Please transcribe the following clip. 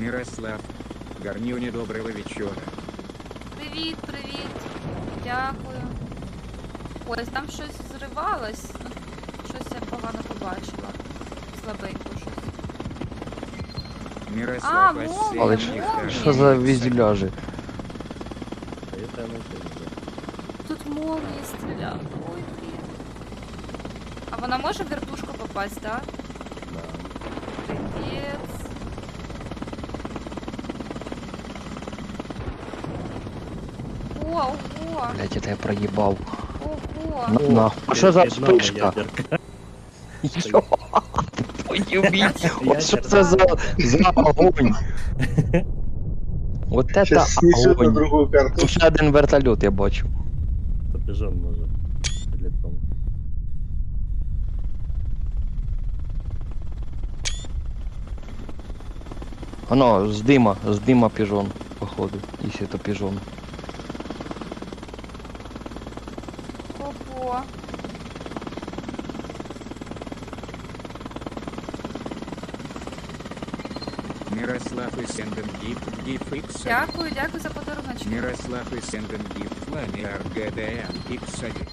Мирослав. Горнюни доброго вечера. Привіт, привіт. Дякую. Ось там щось зривалось. Ну, щось я погано побачила. Слабенько щось. Мирослав А, Васильевич Але. Що за візділяжі? Я не знаю. Тут молнії стріляв. Ой, блін. А вона може в вертушку попасть, так? Да. Привіт. Ого, ого, Блять, я тебе проїбав. ого. На. А що за Ядерна вспишка? ядерка. Йо, твою мать. От що Ядерна за, за огонь? Вот это Сейчас снесет на огонь. другую карту. Тут ще один вертольот я бачу. Піжон може. Літом. Оно, з дима, з дима піжон, походу, якщо це піжон. по Мирослав і Сенден Гіфт Гіф Ікса. Дякую, дякую за подарунок. Мирослав і Сенден Гіфт Фламіар ГДМ Іксові.